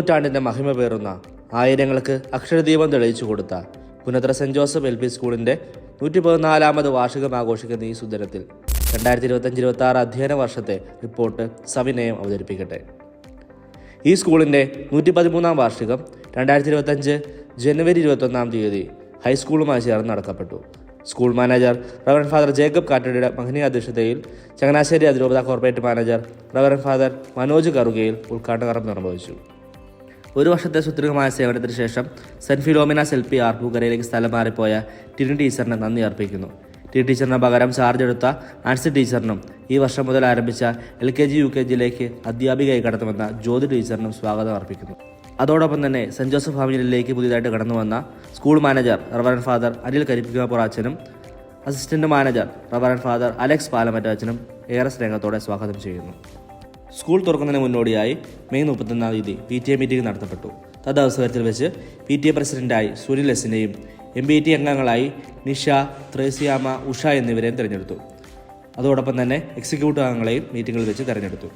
നൂറ്റാണ്ടിന്റെ മഹിമ പേറുന്ന ആയിരങ്ങൾക്ക് അക്ഷരദീപം തെളിയിച്ചു കൊടുത്ത Punathra saint Joseph L P സ്കൂളിന്റെ നൂറ്റി പതിനാലാമത് വാർഷികം ആഘോഷിക്കുന്ന ഈ സുദിനത്തിൽ രണ്ടായിരത്തി ഇരുപത്തഞ്ച് ഇരുപത്തി ആറ് അധ്യയന വർഷത്തെ റിപ്പോർട്ട് സവിനയം അവതരിപ്പിക്കട്ടെ. ഈ സ്കൂളിന്റെ നൂറ്റി പതിമൂന്നാം വാർഷികം രണ്ടായിരത്തി ഇരുപത്തഞ്ച് ജനുവരി ഇരുപത്തൊന്നാം തീയതി ഹൈസ്കൂളുമായി ചേർന്ന് നടക്കപ്പെട്ടു. School manager reverend father Jacob കാറ്റടിയുടെ മഹനീയ അധ്യക്ഷതയിൽ ചങ്ങനാശ്ശേരി അതിരൂപത corporate manager reverend father Manoj Karukayil ഉദ്ഘാടന നിർവഹിച്ചു. ഒരു വർഷത്തെ സുദീർഘമായ സേവനത്തിന് ശേഷം സെന്റ് ഫിലോമിന എൽ പി ആർപ്പൂക്കരയിലേക്ക് സ്ഥലം മാറിപ്പോയ ടിനു ടീച്ചറിന് നന്ദി അർപ്പിക്കുന്നു. ടി ടീച്ചറിന് പകരം ചാർജ് എടുത്ത ആൻസി ടീച്ചറിനും ഈ വർഷം മുതൽ ആരംഭിച്ച L K G U K ജിയിലേക്ക് അധ്യാപികയായി കടന്നുവന്ന ജ്യോതി ടീച്ചറിനും സ്വാഗതം അർപ്പിക്കുന്നു. അതോടൊപ്പം തന്നെ സെന്റ് ജോസഫ് ഫാമിലിയിലേക്ക് പുതിയതായിട്ട് കടന്നു വന്ന school manager reverend father Anil Karippikkappura അച്ഛനും assistant manager reverend father Alex പാലമറ്റാച്ചനും ഏറെ സ്നേഹത്തോടെ സ്വാഗതം ചെയ്യുന്നു. സ്കൂൾ തുറക്കുന്നതിന് മുന്നോടിയായി മെയ് മുപ്പത്തൊന്നാം തീയതി പി ടി എ മീറ്റിംഗ് നടത്തപ്പെട്ടു. തദവസരത്തിൽ വെച്ച് പി ടി എ പ്രസിഡന്റായി സുനിൽ എസിനെയും എം ബി ടി അംഗങ്ങളായി നിഷ ത്രേസിയാമ ഉഷ എന്നിവരെയും തിരഞ്ഞെടുത്തു. അതോടൊപ്പം തന്നെ എക്സിക്യൂട്ടീവ് അംഗങ്ങളെയും മീറ്റിംഗിൽ വെച്ച് തിരഞ്ഞെടുത്തു.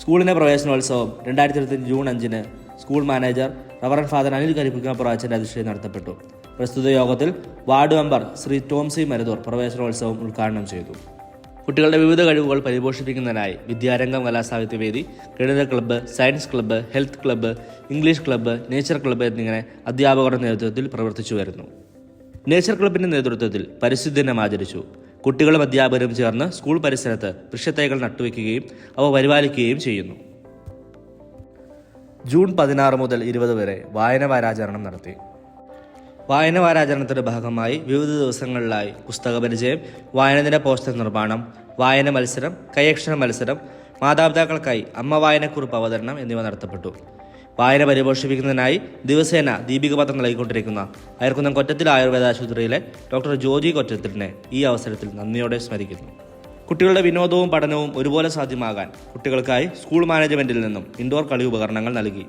സ്കൂളിന്റെ പ്രവേശനോത്സവം രണ്ടായിരത്തി ഇരുപത്തി ജൂൺ അഞ്ചിന് school manager reverend father Anil കരിപ്പിക്കാപ്പുറാച്ചന്റെ അധ്യക്ഷതയിൽ നടത്തപ്പെട്ടു. പ്രസ്തുത യോഗത്തിൽ വാർഡ് മെമ്പർ ശ്രീ ടോംസി മരുതൂർ പ്രവേശനോത്സവം ഉദ്ഘാടനം ചെയ്തു. കുട്ടികളുടെ വിവിധ കഴിവുകൾ പരിപോഷിപ്പിക്കുന്നതിനായി വിദ്യാരംഗം കലാസാഹിത്യവേദി ഗണിത club science club health club English club nature club എന്നിങ്ങനെ അധ്യാപകരുടെ നേതൃത്വത്തിൽ പ്രവർത്തിച്ചു വരുന്നു. നേച്ചർ ക്ലബിന്റെ നേതൃത്വത്തിൽ പരിസ്ഥിതി ദിനം ആചരിച്ചു. കുട്ടികളും അധ്യാപകരും ചേർന്ന് സ്കൂൾ പരിസരത്ത് വൃക്ഷത്തൈകൾ നട്ടുവെക്കുകയും അവ പരിപാലിക്കുകയും ചെയ്യുന്നു. ജൂൺ പതിനാറ് മുതൽ ഇരുപത് വരെ വായന വാരാചരണം നടത്തി. വായന വാരാചരണത്തിന്റെ ഭാഗമായി വിവിധ ദിവസങ്ങളിലായി പുസ്തക പരിചയം വായനദിന പോസ്റ്റർ നിർമ്മാണം വായന മത്സരം കൈയക്ഷര മത്സരം മാതാപിതാക്കൾക്കായി അമ്മ വായനക്കുറിപ്പ് അവതരണം എന്നിവ നടത്തപ്പെട്ടു. വായന പരിപോഷിപ്പിക്കുന്നതിനായി ദിവസേന ദീപിക പത്രം നൽകിക്കൊണ്ടിരിക്കുന്ന അയർക്കുന്നം കൊറ്റത്തിൽ ആയുർവേദ ആശുപത്രിയിലെ ഡോക്ടർ ജോജി കൊറ്റത്തിലിനെ ഈ അവസരത്തിൽ നന്ദിയോടെ സ്മരിക്കുന്നു. കുട്ടികളുടെ വിനോദവും പഠനവും ഒരുപോലെ സാധ്യമാകാൻ കുട്ടികൾക്കായി സ്കൂൾ മാനേജ്മെന്റിൽ നിന്നും ഇൻഡോർ കളി ഉപകരണങ്ങൾ നൽകി.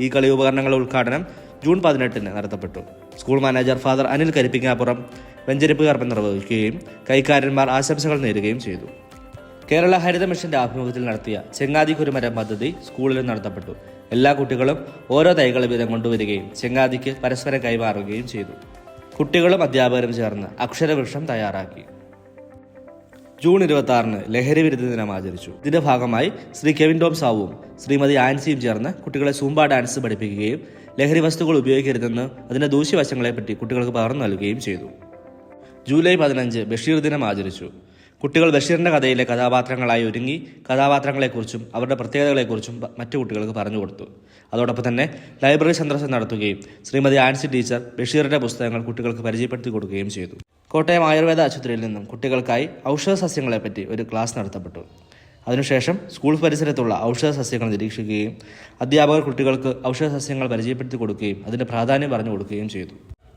ഈ കളി ഉപകരണങ്ങളുടെ ഉദ്ഘാടനം ജൂൺ പതിനെട്ടിന് നടത്തപ്പെട്ടു. School manager father Anil Karippingappuram വെഞ്ചരിപ്പ് കർമ്മം നിർവഹിക്കുകയും കൈക്കാരന്മാർ ആശംസകൾ നേരുകയും ചെയ്തു. കേരള ഹരിത മിഷന്റെ ആഭിമുഖ്യത്തിൽ നടത്തിയ ചെങ്ങാതി കുരുമരം പദ്ധതി സ്കൂളിലും നടത്തപ്പെട്ടു. എല്ലാ കുട്ടികളും ഓരോ തൈകൾ വീതം കൊണ്ടുവരികയും ചെങ്ങാതിക്ക് പരസ്പരം കൈമാറുകയും ചെയ്തു. കുട്ടികളും അധ്യാപകരും ചേർന്ന് അക്ഷരവൃക്ഷം തയ്യാറാക്കി. ജൂൺ ഇരുപത്തി ആറിന് ലഹരി വിരുദ്ധ ദിനം ആചരിച്ചു. ഇതിന്റെ ഭാഗമായി ശ്രീ കെവിൻ ടോം സാവുവും ശ്രീമതി ആൻസിയും ചേർന്ന് കുട്ടികളെ സൂംബ ഡാൻസ് പഠിപ്പിക്കുകയും ലഹരി വസ്തുക്കൾ ഉപയോഗിക്കരുതെന്ന് അതിന്റെ ദൂഷ്യവശങ്ങളെപ്പറ്റി കുട്ടികൾക്ക് പകർന്നു നൽകുകയും ചെയ്തു. ജൂലൈ പതിനഞ്ച് ബഷീർ ദിനം ആചരിച്ചു. കുട്ടികൾ ബഷീറിന്റെ കഥയിലെ കഥാപാത്രങ്ങളായി ഒരുങ്ങി കഥാപാത്രങ്ങളെക്കുറിച്ചും അവരുടെ പ്രത്യേകതകളെക്കുറിച്ചും മറ്റു കുട്ടികൾക്ക് പറഞ്ഞു കൊടുത്തു. അതോടൊപ്പം തന്നെ ലൈബ്രറി സന്ദർശനം നടത്തുകയും ശ്രീമതി ആൻസി ടീച്ചർ ബഷീറിന്റെ പുസ്തകങ്ങൾ കുട്ടികൾക്ക് പരിചയപ്പെടുത്തി കൊടുക്കുകയും ചെയ്തു. കോട്ടയം ആയുർവേദ ആശുപത്രിയിൽ നിന്നും കുട്ടികൾക്കായി ഔഷധ സസ്യങ്ങളെപ്പറ്റി ഒരു ക്ലാസ് നടത്തപ്പെട്ടു. അതിനുശേഷം സ്കൂൾ പരിസരത്തുള്ള ഔഷധ സസ്യങ്ങൾ നിരീക്ഷിക്കുകയും അധ്യാപകർ കുട്ടികൾക്ക് ഔഷധ സസ്യങ്ങൾ പരിചയപ്പെടുത്തി കൊടുക്കുകയും അതിന്റെ പ്രാധാന്യം പറഞ്ഞു കൊടുക്കുകയും ചെയ്തു.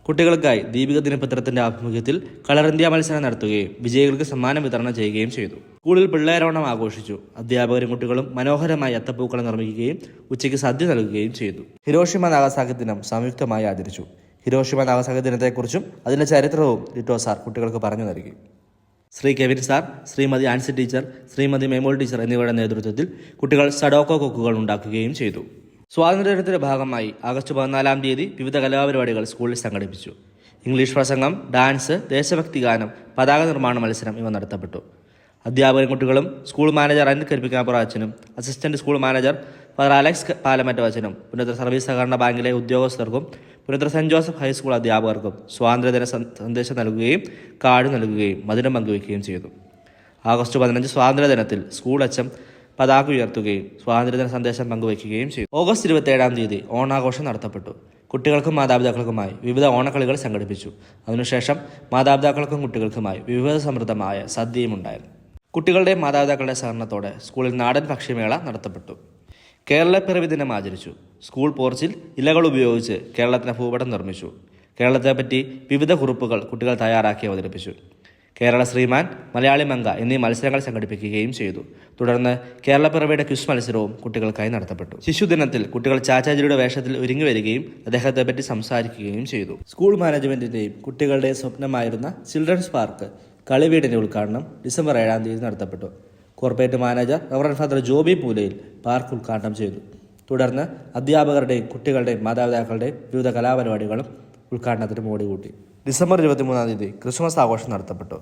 കുട്ടികൾക്കായി ദീപിക ദിനപത്രത്തിന്റെ ആഭിമുഖ്യത്തിൽ കളർ ഇന്ത്യ മത്സരം നടത്തുകയും വിജയികൾക്ക് സമ്മാനം വിതരണം ചെയ്യുകയും ചെയ്തു. സ്കൂളിൽ പിള്ളേരോണം ആഘോഷിച്ചു. അധ്യാപകരും കുട്ടികളും മനോഹരമായി അത്തപ്പൂക്കൾ നിർമ്മിക്കുകയും ഉച്ചയ്ക്ക് സദ്യ നൽകുകയും ചെയ്തു. ഹിരോഷിമ നാഗസാക്കി ദിനം സംയുക്തമായി ആചരിച്ചു. ഹിരോഷിമ നാഗസാക്കി ദിനത്തെക്കുറിച്ചും അതിന്റെ ചരിത്രവും ലിറ്റോ സാർ കുട്ടികൾക്ക് പറഞ്ഞു നൽകി. Shri Kevin sir Shrimati Ancy teacher Shrimati Memol teacher എന്നിവരുടെ നേതൃത്വത്തിൽ കുട്ടികൾ സഡോക്കോ കൊക്കുകൾ ഉണ്ടാക്കുകയും ചെയ്തു. സ്വാതന്ത്ര്യദിനത്തിന്റെ ഭാഗമായി ആഗസ്റ്റ് പതിനാലാം തീയതി വിവിധ കലാപരിപാടികൾ സ്കൂളിൽ സംഘടിപ്പിച്ചു. ഇംഗ്ലീഷ് പ്രസംഗം ഡാൻസ് ദേശഭക്തി ഗാനം പതാക നിർമ്മാണ മത്സരം ഇവ നടത്തപ്പെട്ടു. അധ്യാപകരും കുട്ടികളും സ്കൂൾ മാനേജർ അനിൽ കരിപ്പിക്കാപ്പുറ അച്ഛനും assistant school manager father Alex പാലമറ്റ അച്ഛനും പുനത്ര സർവീസ് സഹകരണ ബാങ്കിലെ ഉദ്യോഗസ്ഥർക്കും പുനത്ര സെന്റ് ജോസഫ് ഹൈസ്കൂൾ അധ്യാപകർക്കും സ്വാതന്ത്ര്യദിന സന്ദേശം നൽകുകയും കാർഡ് നൽകുകയും മധുരം പങ്കുവയ്ക്കുകയും ചെയ്തു. ആഗസ്റ്റ് പതിനഞ്ച് സ്വാതന്ത്ര്യദിനത്തിൽ സ്കൂൾ അച്ഛൻ പതാക ഉയർത്തുകയും സ്വാതന്ത്ര്യദിന സന്ദേശം പങ്കുവയ്ക്കുകയും ചെയ്തു. ഓഗസ്റ്റ് ഇരുപത്തേഴാം തീയതി ഓണാഘോഷം നടത്തപ്പെട്ടു. കുട്ടികൾക്കും മാതാപിതാക്കൾക്കുമായി വിവിധ ഓണക്കളികൾ സംഘടിപ്പിച്ചു. അതിനുശേഷം മാതാപിതാക്കൾക്കും കുട്ടികൾക്കുമായി വിവിധ സമൃദ്ധമായ സദ്യയും ഉണ്ടായിരുന്നു കുട്ടികളുടെ മാതാപിതാക്കളുടെ സഹകരണത്തോടെ സ്കൂളിൽ നാടൻ ഭക്ഷ്യമേള നടത്തപ്പെട്ടു. കേരളപ്പിറവി ദിനം ആചരിച്ചു. സ്കൂൾ പോർച്ചിൽ ഇലകൾ ഉപയോഗിച്ച് കേരളത്തിന് ഭൂപടം നിർമ്മിച്ചു. കേരളത്തെപ്പറ്റി വിവിധ കുറിപ്പുകൾ കുട്ടികൾ തയ്യാറാക്കി അവതരിപ്പിച്ചു. കേരള ശ്രീമാൻ മലയാളി മംഗ എന്നീ മത്സരങ്ങൾ സംഘടിപ്പിക്കുകയും ചെയ്തു. തുടർന്ന് കേരളപ്പിറവിയുടെ ക്വിസ് മത്സരവും കുട്ടികൾക്കായി നടത്തപ്പെട്ടു. ശിശുദിനത്തിൽ കുട്ടികൾ ചാച്ചാജിയുടെ വേഷത്തിൽ ഒരുങ്ങി വരികയും അദ്ദേഹത്തെപ്പറ്റി സംസാരിക്കുകയും ചെയ്തു. സ്കൂൾ മാനേജ്മെന്റിന്റെയും കുട്ടികളുടെയും സ്വപ്നമായിരുന്ന ചിൽഡ്രൻസ് പാർക്ക് കളിവീടിന്റെ ഉദ്ഘാടനം ഡിസംബർ ഏഴാം തീയതി നടത്തപ്പെട്ടു. Corporate manager reverend father Joby Poolayil park ഉദ്ഘാടനം ചെയ്തു. തുടർന്ന് അധ്യാപകരുടെയും കുട്ടികളുടെയും മാതാപിതാക്കളുടെയും വിവിധ കലാപരിപാടികളും ഉദ്ഘാടനത്തിന് മോടി കൂട്ടി. ഡിസംബർ ഇരുപത്തിമൂന്നാം തീയതി ക്രിസ്മസ് ആഘോഷം നടത്തപ്പെട്ടു.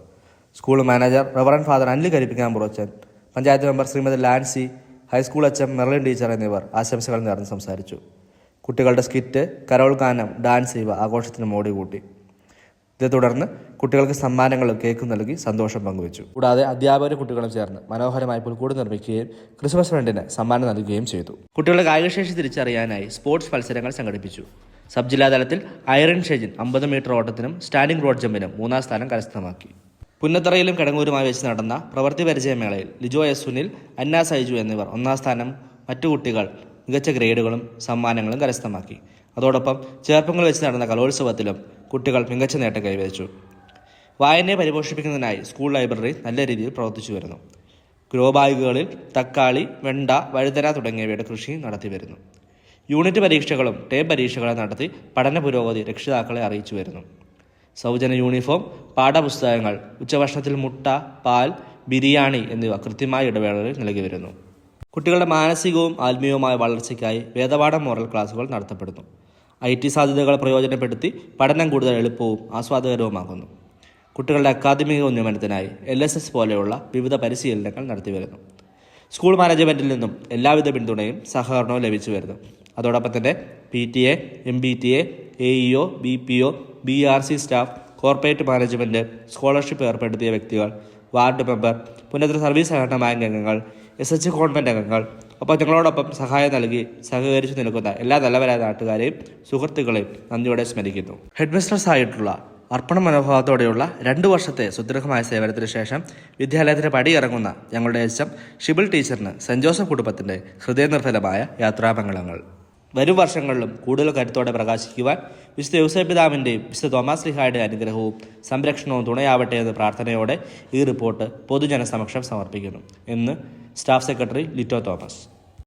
School manager reverend father Anil കരിപ്പിക്കാൻ പുറച്ചൻ panchayat member Shrimati Lancy high school അച്ഛൻ മെർലിൻ ടീച്ചർ എന്നിവർ ആശംസകൾ നേർന്ന് സംസാരിച്ചു. കുട്ടികളുടെ സ്കിറ്റ് കരോൾ ഗാനം ഡാൻസ് ഇവ ആഘോഷത്തിന് മോടി കൂട്ടി. ഇതേ തുടർന്ന് കുട്ടികൾക്ക് സമ്മാനങ്ങളും കേക്കും നൽകി സന്തോഷം പങ്കുവച്ചു. കൂടാതെ അധ്യാപകരും കുട്ടികളും ചേർന്ന് മനോഹരമായി പുൽക്കൂട് നിർമ്മിക്കുകയും ക്രിസ്മസ് ഫ്രണ്ടിന് സമ്മാനം നൽകുകയും ചെയ്തു. കുട്ടികളുടെ കായികശേഷി തിരിച്ചറിയാനായി സ്പോർട്സ് മത്സരങ്ങൾ സംഘടിപ്പിച്ചു. സബ് ജില്ലാ തലത്തിൽ ഐറൺ ഷെജിൻ അമ്പത് മീറ്റർ ഓട്ടത്തിനും സ്റ്റാൻഡിംഗ് റോഡ് ജമ്പിനും മൂന്നാം സ്ഥാനം കരസ്ഥമാക്കി. പുന്നത്തറയിലും കിടങ്ങൂരുമായി വെച്ച് നടന്ന പ്രവൃത്തി പരിചയമേളയിൽ ലിജോ എസ് സുനിൽ അന്ന സൈജു എന്നിവർ ഒന്നാം സ്ഥാനം മറ്റു കുട്ടികൾ മികച്ച ഗ്രേഡുകളും സമ്മാനങ്ങളും കരസ്ഥമാക്കി. അതോടൊപ്പം ചേർപ്പങ്ങൾ വെച്ച് നടന്ന കലോത്സവത്തിലും കുട്ടികൾ മികച്ച നേട്ടം കൈവരിച്ചു. വായനയെ പരിപോഷിപ്പിക്കുന്നതിനായി സ്കൂൾ ലൈബ്രറി നല്ല രീതിയിൽ പ്രവർത്തിച്ചു വരുന്നു. ഗ്രോ ബാഗുകളിൽ തക്കാളി വെണ്ട വഴുതന തുടങ്ങിയവയുടെ കൃഷി നടത്തി വരുന്നു. യൂണിറ്റ് പരീക്ഷകളും ടേം പരീക്ഷകളും നടത്തി പഠന പുരോഗതി രക്ഷിതാക്കളെ അറിയിച്ചു വരുന്നു. സൗജന്യ യൂണിഫോം പാഠപുസ്തകങ്ങൾ ഉച്ചഭക്ഷണത്തിൽ മുട്ട പാൽ ബിരിയാണി എന്നിവ കൃത്യമായ ഇടവേളകളിൽ നൽകി വരുന്നു. കുട്ടികളുടെ മാനസികവും ആത്മീയവുമായ വളർച്ചയ്ക്കായി വേദപാഠം മോറൽ ക്ലാസുകൾ നടത്തപ്പെടുന്നു. ഐ ടി സാധ്യതകൾ പ്രയോജനപ്പെടുത്തി പഠനം കൂടുതൽ എളുപ്പവും ആസ്വാദകരവുമാക്കുന്നു. കുട്ടികളുടെ അക്കാദമിക ഉന്നമനത്തിനായി എൽ എസ് എസ് പോലെയുള്ള വിവിധ പരിശീലനങ്ങൾ നടത്തിവരുന്നു. സ്കൂൾ മാനേജ്മെന്റിൽ നിന്നും എല്ലാവിധ പിന്തുണയും സഹകരണവും ലഭിച്ചു വരുന്നു. അതോടൊപ്പം തന്നെ P T A M B T A E O B P O B R C staff corporate management scholarship ഏർപ്പെടുത്തിയ വ്യക്തികൾ വാർഡ് മെമ്പർ പുനത്ര സർവീസ് സഹകരണ ബാങ്ക് അംഗങ്ങൾ എസ് എച്ച് കോൺവെന്റ് അംഗങ്ങൾ. ഒപ്പം ഞങ്ങളോടൊപ്പം സഹായം നൽകി സഹകരിച്ചു നിൽക്കുന്ന എല്ലാ നല്ലവരായ നാട്ടുകാരെയും സുഹൃത്തുക്കളെയും നന്ദിയോടെ സ്മരിക്കുന്നു. ഹെഡ് മിസ്ട്രസ് ആയിട്ടുള്ള അർപ്പണ മനോഭാവത്തോടെയുള്ള രണ്ട് വർഷത്തെ സുദീർഘമായ സേവനത്തിന് ശേഷം വിദ്യാലയത്തിന് പടിയിറങ്ങുന്ന ഞങ്ങളുടെ എച്ച് എം ഷിബിൾ ടീച്ചറിന് സെന്റ് ജോസഫ് കുടുംബത്തിന്റെ ഹൃദയനിർഭരമായ യാത്രാമംഗളങ്ങൾ. വരും വർഷങ്ങളിലും കൂടുതൽ കരുത്തോടെ പ്രകാശിക്കുവാൻ വിശുദ്ധ യൂസഫിതാവിന്റെയും വിശുദ്ധ തോമസ് ലിഹായുടെ അനുഗ്രഹവും സംരക്ഷണവും തുണയാവട്ടെ എന്ന പ്രാർത്ഥനയോടെ ഈ റിപ്പോർട്ട് പൊതുജനസമക്ഷം സമർപ്പിക്കുന്നു. എന്ന് സ്റ്റാഫ് സെക്രട്ടറി ലിറ്റോ തോമസ്.